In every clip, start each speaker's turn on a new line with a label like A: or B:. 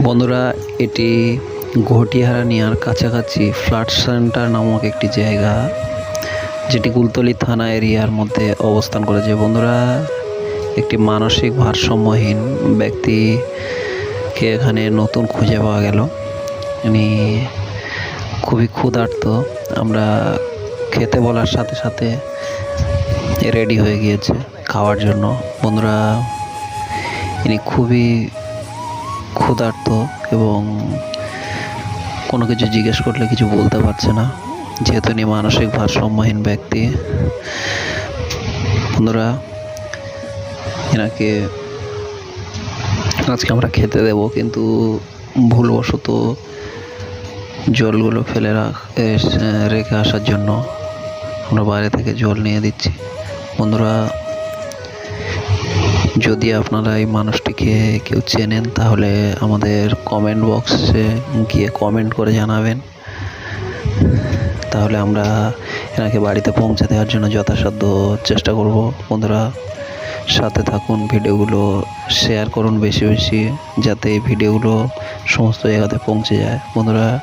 A: বন্ধুরা, এটি ঘটিহারানিয়ার কাছাকাছি ফ্ল্যাট সেন্টার নামক একটি জায়গা, যেটি কুলতলি থানা এরিয়ার মধ্যে অবস্থান করেছে। বন্ধুরা, একটি মানসিক ভারসাম্যহীন ব্যক্তিকে এখানে নতুন খুঁজে পাওয়া গেল। উনি খুবই ক্ষুধার্ত। আমরা খেতে বলার সাথে সাথে রেডি হয়ে গিয়েছে খাওয়ার জন্য। বন্ধুরা, ইনি খুবই ক্ষুধার্ত এবং কোনো কিছু জিজ্ঞেস করলে কিছু বলতে পারছে না। যেহেতু ইনি মানসিক ভারসাম্যহীন ব্যক্তি। বন্ধুরা, এনাকে আজকে আমরা খেতে দেব, কিন্তু ভুলবশত জলগুলো ফেলে রাখ রেখে আসার জন্য আমরা বাইরে থেকে জল নিয়ে দিচ্ছি। বন্ধুরা যদি আপনারা এই মানুষটিকে কেউ চেনেন, তাহলে আমাদের কমেন্ট বক্সে গিয়ে কমেন্ট করে জানাবেন। তাহলে আমরা এনাকে বাড়িতে পৌঁছে দেওয়ার জন্য যথাসাধ্য চেষ্টা করব। বন্ধুরা, সাথে থাকুন, ভিডিওগুলো শেয়ার করুন বেশি বেশি, যাতে এই ভিডিওগুলো সমস্ত জায়গাতে পৌঁছে যায়। বন্ধুরা,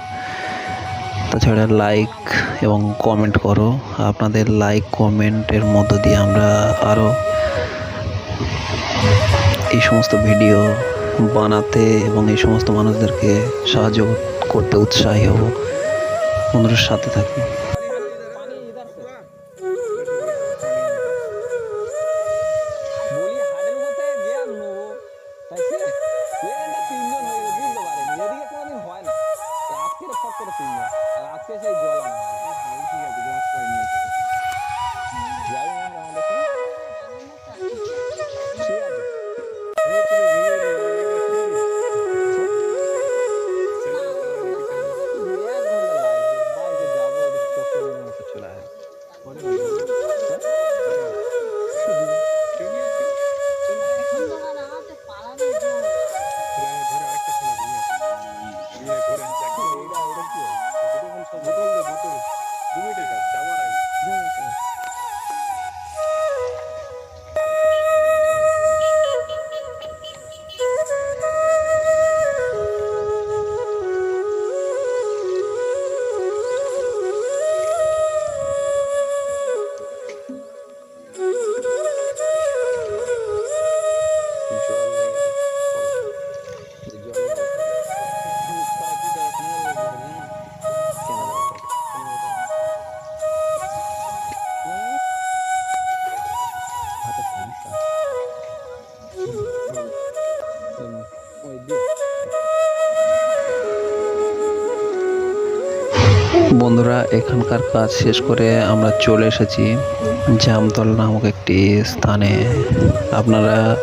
A: তাছাড়া লাইক এবং কমেন্ট করো। আপনাদের লাইক কমেন্টের মধ্য দিয়ে আমরা আরও এই সমস্ত ভিডিও বানাতে এবং এই সমস্ত মানুষদেরকে সাহায্য করতে উৎসাহী হব। বন্ধুদের সাথে থাকি।
B: আজকে আজকে সেই জল আনা। Mm-hmm.
A: বন্ধুরা, এখানকার কাজ শেষ করে আমরা চলে এসেছি জামতল নামক একটি স্থানে। আপনারা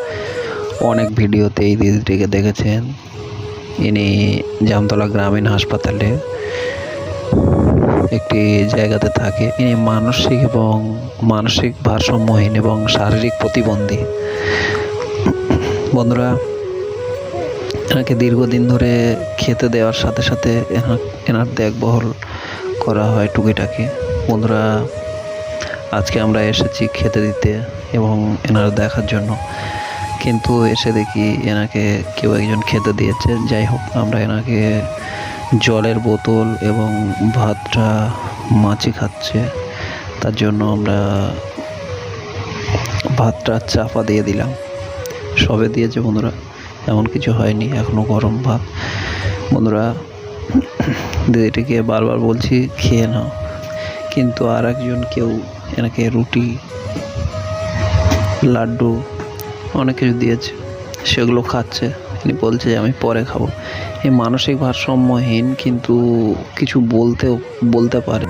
A: অনেক ভিডিওতে এই দিদিটিকে দেখেছেন। ইনি জামতলা গ্রামীণ হাসপাতালে একটি জায়গাতে থাকে। ইনি মানসিক এবং মানসিক ভারসাম্যহীন এবং শারীরিক প্রতিবন্ধী। বন্ধুরা, এনাকে দীর্ঘদিন ধরে খেতে দেওয়ার সাথে সাথে এনা- এনার দেখভাল করা হয় টুকিটাকি। বন্ধুরা, আজকে আমরা এসেছি খেতে দিতে এবং এনার দেখার জন্য। কিন্তু এসে দেখি এনাকে কেউ একজন খেতে দিয়েছে। যাই হোক, আমরা এনাকে জলের বোতল এবং ভাতটা মাছি খাচ্ছে। তার জন্য আমরা ভাতটা চাপা দিয়ে দিলাম। সবে দিয়েছে বন্ধুরা, এমন কিছু হয়নি এখনও গরম ভাত। বন্ধুরা দিদিটিকে বারবার বলছি, খেয়ে নাও। কিন্তু আর একজন কেউ এনাকে রুটি, লাড্ডু, অনেক কিছু দিয়েছে, সেগুলো খাচ্ছে। তিনি বলছে যে, আমি পরে খাব। এই মানসিক ভারসাম্যহীন কিন্তু কিছু বলতেও, বলতে পারে।